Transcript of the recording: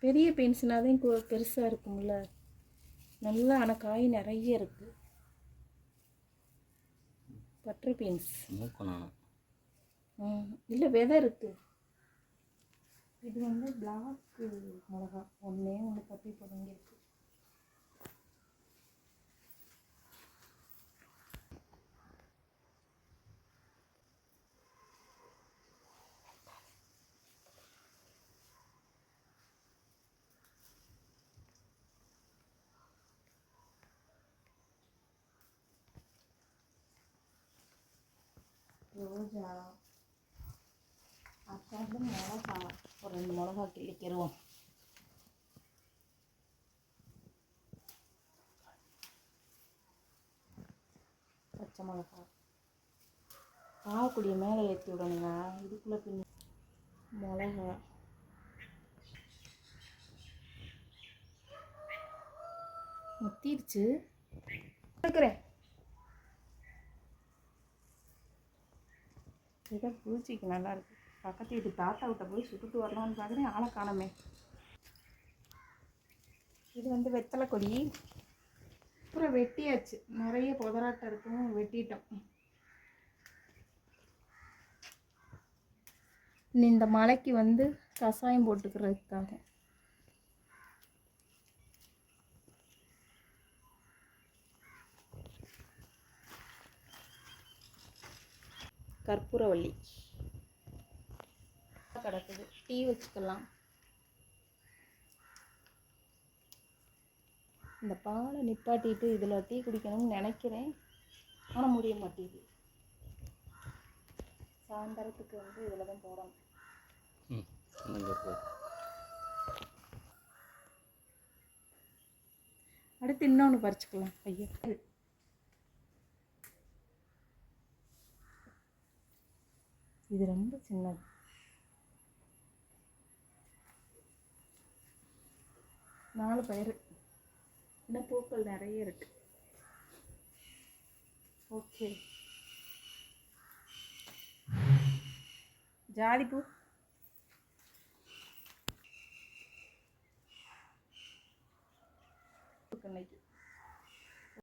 பெரிய பீன்ஸ்னால் தான் கு- பெருசா இருக்கும்ல. நல்லா ஆனால் காய் நிறைய இருக்கு. Butter beans. இல்லை விதை இருக்கு. இது வந்து பிளாக் மிளகா. ஒன்றே ஒன்று தப்பி புதங்கிருக்கு ரோஜா. அக்காண்டு மிளகா ஒரு ரெண்டு மிளகா கிள்ளிக்கிடுவோம் பச்சை மிளகா பாவக்குடியை மேலே ஏற்றி விடணுங்க. இதுக்குள்ளே பின் மிளகா முத்திருச்சு. இருக்கிறேன் இதை பூச்சிக்கு நல்லாயிருக்கு பக்கத்து வீட்டு தாத்தா விட்ட போய் சுட்டுட்டு வரலாம்னு பார்க்குறேன். ஆளை காணமே. இது வந்து வெத்தலை கொடி. அப்புறம் வெட்டியாச்சு. நிறைய புதராட்டம் இருக்கும். வெட்டிட்டோம். இந்த மலைக்கு வந்து கஷாயம் போட்டுக்கிறதுக்காக. கற்பூரவள்ளி. கிடக்குது. டீ வச்சுக்கலாம். இந்த பாலை நிப்பாட்டிட்டு இதில் டீ குடிக்கணும்னு நினைக்கிறேன். ஆனால் முடிய மாட்டேங்குது. சாயந்தரத்துக்கு வந்து இதில் தான் போடணும். ம் இங்கே இருக்கு அடுத்து இன்னொன்று பறிச்சுக்கலாம் ஐயா. இது ரொம்ப சின்னது. நாலு பயிர் இன்னும் பூக்கள் நிறைய இருக்கு. ஓகே. ஜாதிப்பூ இன்னைக்கு.